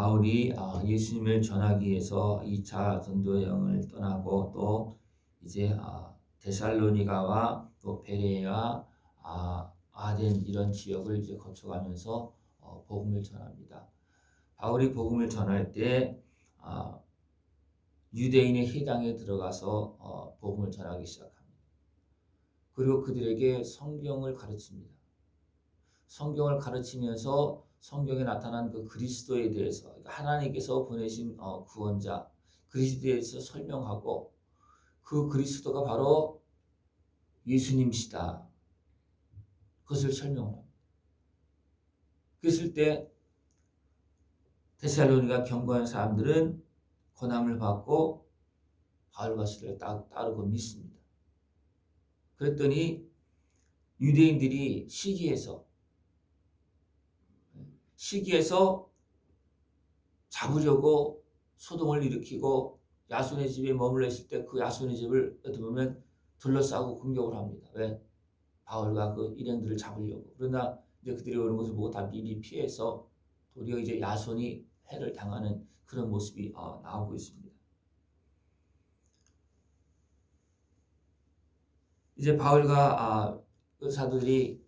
바울이 아, 예수님을 전하기 위해서 2차 전도 여행을 떠나고 또 이제 아, 데살로니가와 또 베레아, 아, 아덴 이런 지역을 이제 거쳐가면서 어, 복음을 전합니다. 바울이 복음을 전할 때 아, 유대인의 회당에 들어가서 어, 복음을 전하기 시작합니다. 그리고 그들에게 성경을 가르칩니다. 성경을 가르치면서 성경에 나타난 그 그리스도에 대해서 그러니까 하나님께서 보내신 어, 구원자 그리스도에 대해서 설명하고 그 그리스도가 바로 예수님이시다. 그것을 설명합니다. 그랬을 때 데살로니가 경고한 사람들은 고난을 받고 바울과 시를 따르고 믿습니다. 그랬더니 유대인들이 시기해서 시기해서 잡으려고 소동을 일으키고 야손의 집에 머물러 있을 때 그 야손의 집을 어떻게 보면 둘러싸고 공격을 합니다. 왜? 바울과 그 일행들을 잡으려고. 그러나 이제 그들이 오는 것을 보고 다 미리 피해서 도리어 이제 야손이 해를 당하는 그런 모습이 어, 나오고 있습니다. 이제 바울과 아, 그 사도들이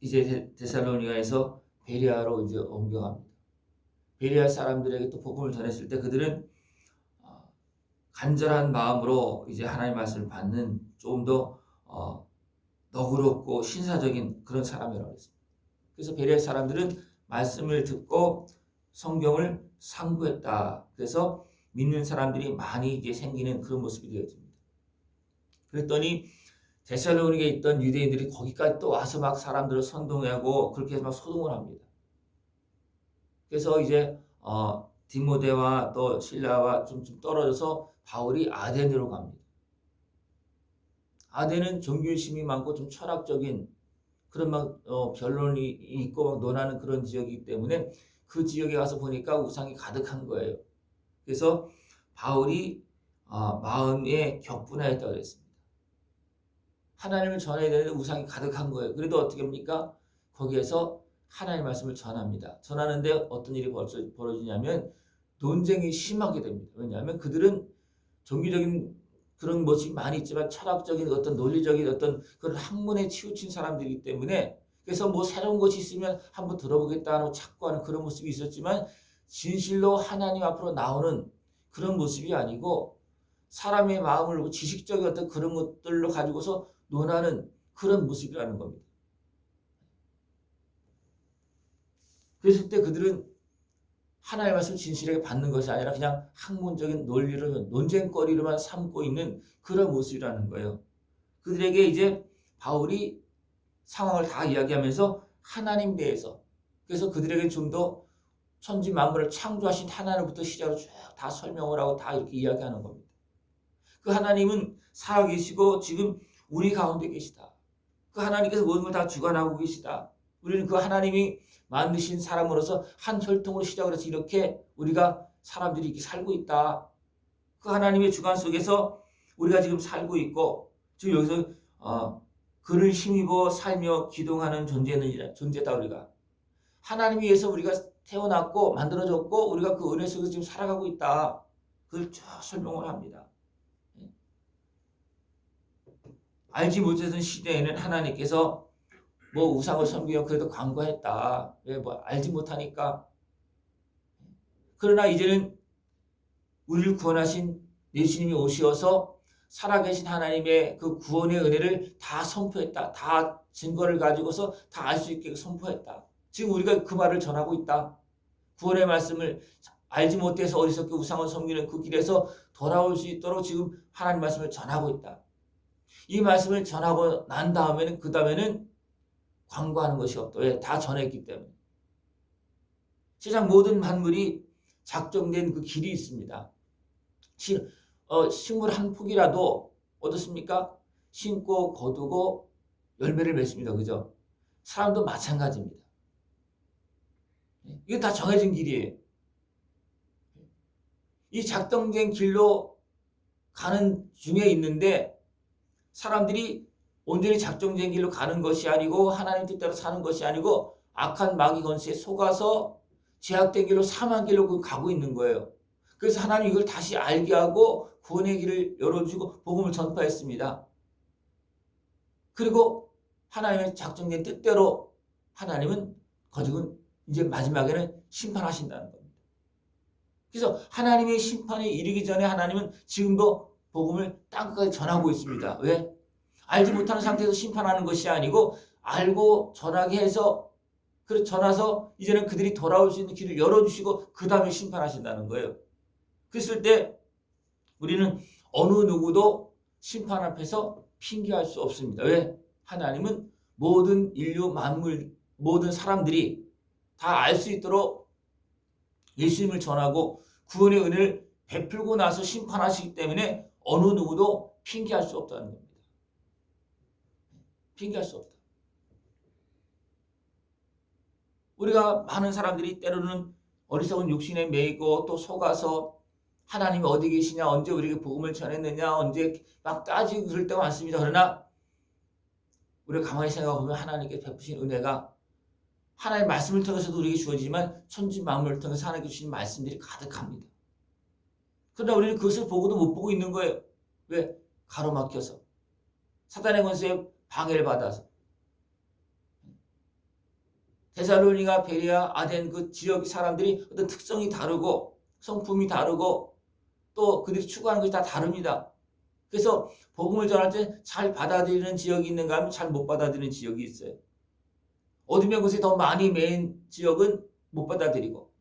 이제 데살로니가에서 베리아로 이제 옮겨갑니다. 베리아 사람들에게 또 복음을 전했을 때 그들은 어, 간절한 마음으로 이제 하나님 말씀을 받는 조금 더 어, 너그럽고 신사적인 그런 사람이라고 했습니다. 그래서 베리아 사람들은 말씀을 듣고 성경을 상고했다. 그래서 믿는 사람들이 많이 이제 생기는 그런 모습이 되어집니다. 그랬더니 데살로니에 있던 유대인들이 거기까지 또 와서 막 사람들을 선동하고 그렇게 해서 막 소동을 합니다. 그래서 이제 어, 디모데와 또 신라와 좀, 좀 떨어져서 바울이 아덴으로 갑니다. 아덴은 종교심이 많고 좀 철학적인 그런 막 어, 변론이 있고 막 논하는 그런 지역이기 때문에 그 지역에 가서 보니까 우상이 가득한 거예요. 그래서 바울이 어, 마음에 격분하였다고 그랬습니다. 하나님을 전해야 되는데 우상이 가득한 거예요. 그래도 어떻게 합니까? 거기에서 하나님의 말씀을 전합니다. 전하는데 어떤 일이 벌어지냐면 논쟁이 심하게 됩니다. 왜냐하면 그들은 종교적인 그런 모습이 많이 있지만 철학적인 어떤 논리적인 어떤 그런 학문에 치우친 사람들이기 때문에 그래서 뭐 새로운 것이 있으면 한번 들어보겠다 하고 착고하는 그런 모습이 있었지만 진실로 하나님 앞으로 나오는 그런 모습이 아니고 사람의 마음을 지식적인 어떤 그런 것들로 가지고서 논하는 그런 모습이라는 겁니다. 그랬을 때 그들은 하나님의 말씀 진실하게 받는 것이 아니라 그냥 학문적인 논리를 논쟁거리로만 삼고 있는 그런 모습이라는 거예요. 그들에게 이제 바울이 상황을 다 이야기하면서 하나님 대해서 그래서 그들에게 좀 더 천지 만물을 창조하신 하나님부터 시작으로 쭉 다 설명을 하고 다 이렇게 이야기하는 겁니다. 그 하나님은 살아계시고 지금 우리 가운데 계시다. 그 하나님께서 모든 걸 다 주관하고 계시다. 우리는 그 하나님이 만드신 사람으로서 한 혈통으로 시작을 해서 이렇게 우리가 사람들이 이렇게 살고 있다. 그 하나님의 주관 속에서 우리가 지금 살고 있고 지금 여기서 어, 그를 힘입어 살며 기동하는 존재는 존재다 우리가 하나님 위해서 우리가 태어났고 만들어졌고 우리가 그 은혜 속에서 지금 살아가고 있다. 그걸 쭉 설명을 합니다. 알지 못했던 시대에는 하나님께서 뭐 우상을 섬기며 그래도 광고했다. 왜 뭐 알지 못하니까. 그러나 이제는 우리를 구원하신 예수님이 오시어서 살아계신 하나님의 그 구원의 은혜를 다 선포했다. 다 증거를 가지고서 다 알 수 있게 선포했다. 지금 우리가 그 말을 전하고 있다. 구원의 말씀을 알지 못해서 어리석게 우상을 섬기는 그 길에서 돌아올 수 있도록 지금 하나님 말씀을 전하고 있다. 이 말씀을 전하고 난 다음에는 그 다음에는 광고하는 것이 없다. 왜? 다 전했기 때문에. 세상 모든 만물이 작정된 그 길이 있습니다. 시, 어, 식물 한 폭이라도 어떻습니까? 심고 거두고 열매를 맺습니다. 그죠? 사람도 마찬가지입니다. 이게 다 정해진 길이에요. 이 작정된 길로 가는 중에 있는데 사람들이 온전히 작정된 길로 가는 것이 아니고 하나님 뜻대로 사는 것이 아니고 악한 마귀 건세에 속아서 제약된 길로 사망 길로 가고 있는 거예요. 그래서 하나님 이걸 다시 알게 하고 구원의 길을 열어주고 복음을 전파했습니다. 그리고 하나님의 작정된 뜻대로 하나님은 거죽은 이제 마지막에는 심판하신다는 겁니다. 그래서 하나님의 심판에 이르기 전에 하나님은 지금도 복음을 땅끝까지 전하고 있습니다. 왜? 알지 못하는 상태에서 심판하는 것이 아니고 알고 전하게 해서 그 전화서 이제는 그들이 돌아올 수 있는 길을 열어주시고 그 다음에 심판하신다는 거예요. 그랬을 때 우리는 어느 누구도 심판 앞에서 핑계할 수 없습니다. 왜? 하나님은 모든 인류 만물 모든 사람들이 다 알 수 있도록 예수님을 전하고 구원의 은혜를 베풀고 나서 심판하시기 때문에 어느 누구도 핑계할 수 없다는 겁니다. 핑계할 수 없다. 우리가 많은 사람들이 때로는 어리석은 육신에 매이고 또 속아서 하나님이 어디 계시냐, 언제 우리에게 복음을 전했느냐, 언제 막 따지고 그럴 때가 많습니다. 그러나 우리가 가만히 생각해보면 하나님께 베푸신 은혜가 하나님의 말씀을 통해서도 우리에게 주어지지만 천지 만물을 통해서 하나님께 주신 말씀들이 가득합니다. 그러나 우리는 그것을 보고도 못 보고 있는 거예요. 왜? 가로막혀서. 사단의 권세에 방해를 받아서. 데살로니가, 베리아, 아덴 그 지역 사람들이 어떤 특성이 다르고 성품이 다르고 또 그들이 추구하는 것이 다 다릅니다. 그래서 복음을 전할 때 잘 받아들이는 지역이 있는가 하면 잘 못 받아들이는 지역이 있어요. 어둠의 곳에 더 많이 매인 지역은 못 받아들이고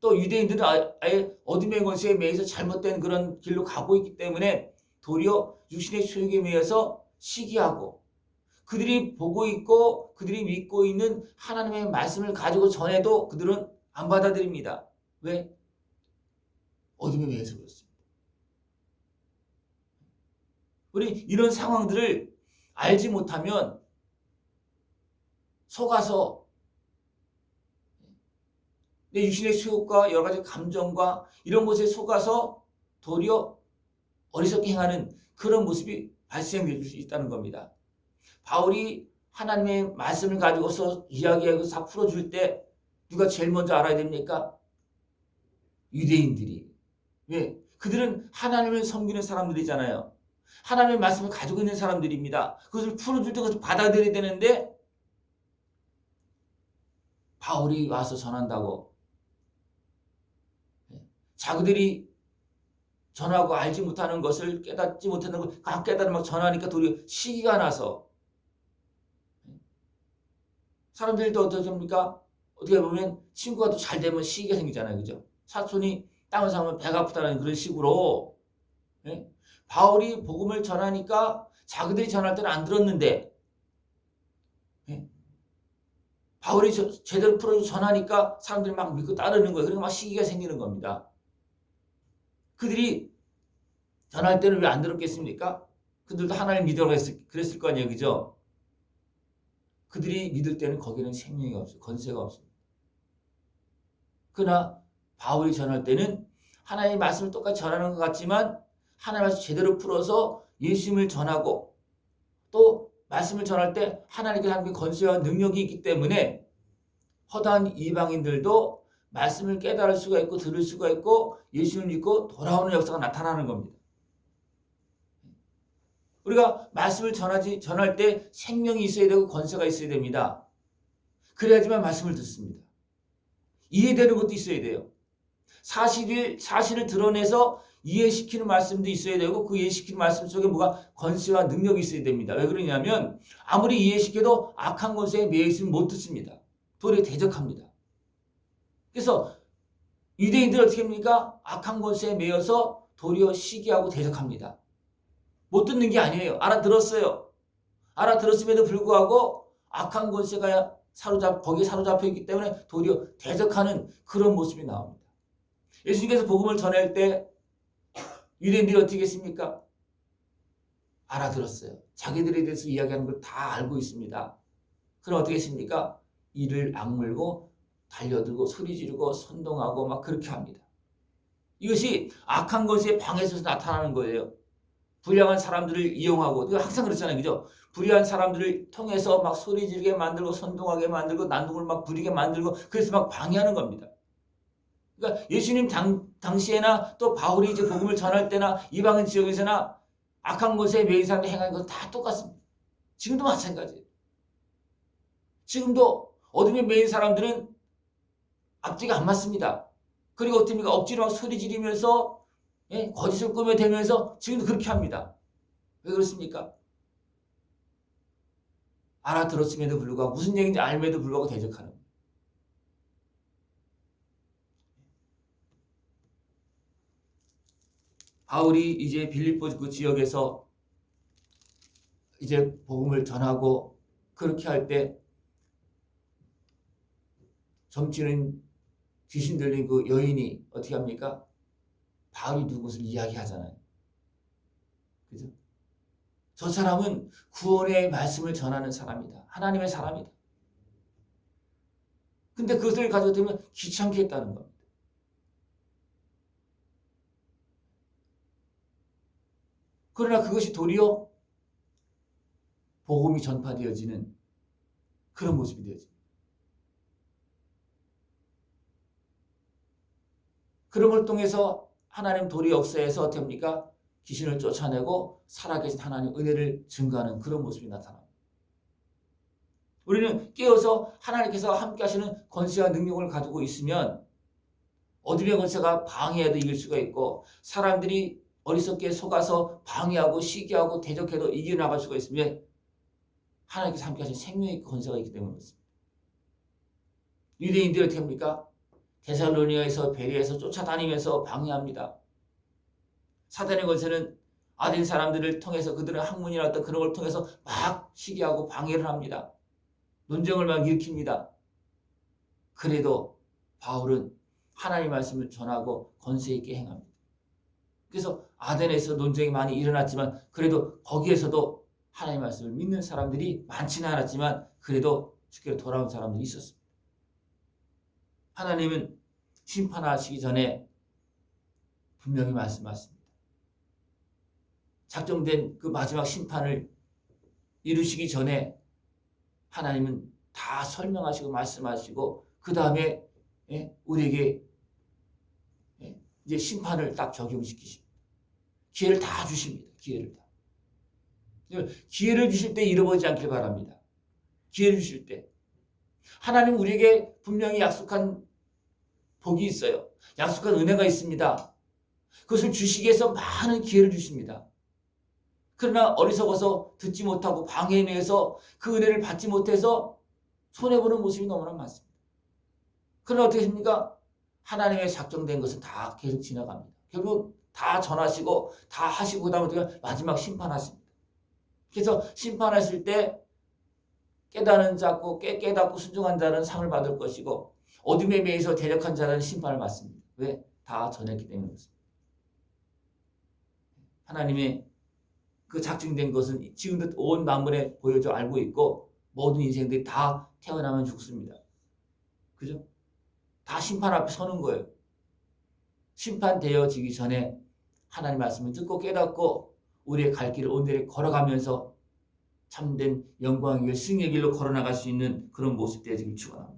또 유대인들은 아- 아예 어둠의 곳에 매여서 잘못된 그런 길로 가고 있기 때문에 도리어 육신의 소욕에 매여서 시기하고 그들이 보고 있고 그들이 믿고 있는 하나님의 말씀을 가지고 전해도 그들은 안 받아들입니다. 왜? 어둠에 매여서 그렇습니다. 우리 이런 상황들을 알지 못하면 속아서 내 유신의 수욕과 여러 가지 감정과 이런 것에 속아서 도리어 어리석게 행하는 그런 모습이 발생될 수 있다는 겁니다. 바울이 하나님의 말씀을 가지고서 이야기하고 다 풀어줄 때 누가 제일 먼저 알아야 됩니까? 유대인들이. 왜? 그들은 하나님을 섬기는 사람들이잖아요. 하나님의 말씀을 가지고 있는 사람들입니다. 그것을 풀어줄 때 그것을 받아들여야 되는데 바울이 와서 전한다고 자기들이 전하고 알지 못하는 것을 깨닫지 못하는 걸막 깨달아 막 전하니까 도리어 시기가 나서 사람들도 어떻습니까? 어떻게 보면 친구가 또 잘 되면 시기가 생기잖아요. 그죠? 사촌이 땅을 사면 배가 아프다는 그런 식으로 예? 바울이 복음을 전하니까 자기들이 전할 때는 안 들었는데 예? 바울이 저- 제대로 풀어 전하니까 사람들이 막 믿고 따르는 거예요. 그러니까 막 시기가 생기는 겁니다. 그들이 전할 때는 왜 안 들었겠습니까? 그들도 하나님 믿으라고 했을, 그랬을 거 아니에요. 그죠? 그들이 믿을 때는 거기는 생명이 없어요. 건세가 없습니다. 그러나 바울이 전할 때는 하나님의 말씀을 똑같이 전하는 것 같지만 하나님의 말씀 제대로 풀어서 예수님을 전하고 또 말씀을 전할 때 하나님께 하나님의 건세와 능력이 있기 때문에 허다한 이방인들도 말씀을 깨달을 수가 있고 들을 수가 있고 예수를 믿고 돌아오는 역사가 나타나는 겁니다. 우리가 말씀을 전하지 전할 때 생명이 있어야 되고 권세가 있어야 됩니다. 그래야지만 말씀을 듣습니다. 이해되는 것도 있어야 돼요. 사실을 사실을 드러내서 이해시키는 말씀도 있어야 되고 그 이해시키는 말씀 속에 뭐가 권세와 능력이 있어야 됩니다. 왜 그러냐면 아무리 이해시켜도 악한 권세에 매여 있으면 못 듣습니다. 도리어 대적합니다. 그래서 유대인들 어떻게 합니까? 악한 권세에 매여서 도리어 시기하고 대적합니다. 못 듣는 게 아니에요. 알아들었어요. 알아들었음에도 불구하고 악한 권세가 사로잡 거기에 사로잡혀 있기 때문에 도리어 대적하는 그런 모습이 나옵니다. 예수님께서 복음을 전할 때 유대인들이 어떻게 했습니까? 알아들었어요. 자기들에 대해서 이야기하는 걸 다 알고 있습니다. 그럼 어떻게 했습니까? 이를 악물고 달려들고 소리 지르고 선동하고 막 그렇게 합니다. 이것이 악한 것에 방해서서 나타나는 거예요. 불량한 사람들을 이용하고 항상 그렇잖아요. 그죠? 불의한 사람들을 통해서 막 소리 지르게 만들고 선동하게 만들고 난동을 막 부리게 만들고 그래서 막 방해하는 겁니다. 그러니까 예수님 당, 당시에나 또 바울이 이제 복음을 전할 때나 이방인 지역에서나 악한 것에 매인 사람들이 행하는 것은 다 똑같습니다. 지금도 마찬가지예요. 지금도 어둠에 매인 사람들은 앞뒤가 안 맞습니다. 그리고 어떻습니까? 억지로 막 소리 지르면서 예? 거짓을 꾸며대면서 지금도 그렇게 합니다. 왜 그렇습니까? 알아들었음에도 불구하고 무슨 얘기인지 알면도 불구하고 대적하는. 바울이 이제 빌립보 그 지역에서 이제 복음을 전하고 그렇게 할 때 점치는 귀신 들린 그 여인이 어떻게 합니까? 바울이 누구를 이야기하잖아요. 그죠? 저 사람은 구원의 말씀을 전하는 사람이다. 하나님의 사람이다. 근데 그것을 가지고 되면 귀찮게 했다는 겁니다. 그러나 그것이 도리어 복음이 전파되어지는 그런 모습이 되어집니다. 그런 걸 통해서 하나님 도리 역사에서 어떻게 합니까? 귀신을 쫓아내고 살아계신 하나님 은혜를 증거하는 그런 모습이 나타납니다. 우리는 깨어서 하나님께서 함께 하시는 권세와 능력을 가지고 있으면 어둠의 권세가 방해해도 이길 수가 있고 사람들이 어리석게 속아서 방해하고 시기하고 대적해도 이겨나갈 수가 있으면 하나님께서 함께 하신 생명의 권세가 있기 때문에 그렇습니다. 유대인들이 어떻게 합니까? 데살로니아에서 베리에서 쫓아다니면서 방해합니다. 사단의 권세는 아덴 사람들을 통해서 그들의 학문이나 어떤 그런 걸 통해서 막 시기하고 방해를 합니다. 논쟁을 막 일으킵니다. 그래도 바울은 하나님 말씀을 전하고 권세 있게 행합니다. 그래서 아덴에서 논쟁이 많이 일어났지만 그래도 거기에서도 하나님 말씀을 믿는 사람들이 많지는 않았지만 그래도 주께로 돌아온 사람들이 있었습니다. 하나님은 심판하시기 전에 분명히 말씀하십니다. 작정된 그 마지막 심판을 이루시기 전에 하나님은 다 설명하시고 말씀하시고 그 다음에 예, 우리에게 예, 이제 심판을 딱 적용시키십니다. 기회를 다 주십니다. 기회를 다. 기회를 주실 때 잃어버리지 않길 바랍니다. 기회를 주실 때 하나님 우리에게 분명히 약속한 복이 있어요. 약속한 은혜가 있습니다. 그것을 주시기 위해서 많은 기회를 주십니다. 그러나 어리석어서 듣지 못하고 방해해내서 그 은혜를 받지 못해서 손해보는 모습이 너무나 많습니다. 그러나 어떻게 됩니까? 하나님의 작정된 것은 다 계속 지나갑니다. 결국 다 전하시고 다 하시고 그다음에 마지막 심판하십니다. 그래서 심판하실 때 깨닫는 자고 깨, 깨닫고 순종한 자는 상을 받을 것이고 어둠에 매여서 대적한 자는 심판을 받습니다. 왜? 다 전했기 때문에 그렇습니다. 하나님의 그 작정된 것은 지금도 온 만물에 보여져 알고 있고 모든 인생들이 다 태어나면 죽습니다. 그죠? 다 심판 앞에 서는 거예요. 심판되어지기 전에 하나님 말씀을 듣고 깨닫고 우리의 갈 길을 온전히 걸어가면서 참된 영광의 길, 승리의 길로 걸어나갈 수 있는 그런 모습 되어지길 축원합니다.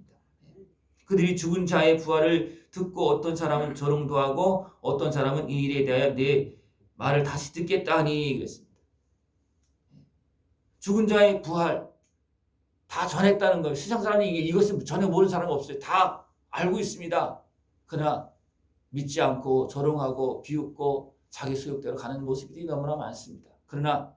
그들이 죽은 자의 부활을 듣고 어떤 사람은 조롱도 하고 어떤 사람은 이 일에 대하여 내 말을 다시 듣겠다니 그랬습니다. 죽은 자의 부활 다 전했다는 거예요. 세상 사람이 이것을 전혀 모르는 사람 없어요. 다 알고 있습니다. 그러나 믿지 않고 조롱하고 비웃고 자기 소욕대로 가는 모습들이 너무나 많습니다. 그러나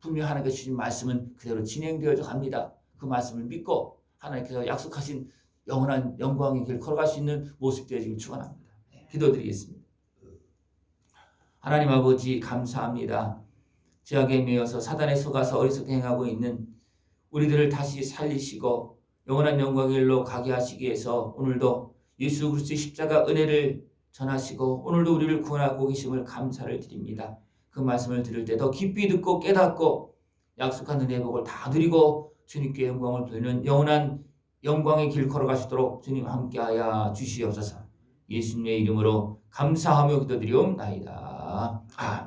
분명 하나님께 주신 말씀은 그대로 진행되어져 갑니다. 그 말씀을 믿고 하나님께서 약속하신 영원한 영광의 길 걸어갈 수 있는 모습 되어지길 축원합니다. 기도드리겠습니다. 하나님 아버지 감사합니다. 죄악에 매여서 사단에 속아서 어리석게 행하고 있는 우리들을 다시 살리시고 영원한 영광의 길로 가게 하시기 위해서 오늘도 예수 그리스도의 십자가 은혜를 전하시고 오늘도 우리를 구원하고 계심을 감사를 드립니다. 그 말씀을 들을 때 더 깊이 듣고 깨닫고 약속한 은혜의 복을 다 누리고 주님께 영광을 돌리는 영원한 영광의 길 걸어가시도록 주님 함께하여 주시옵소서. 예수님의 이름으로 감사하며 기도드리옵나이다. 아멘.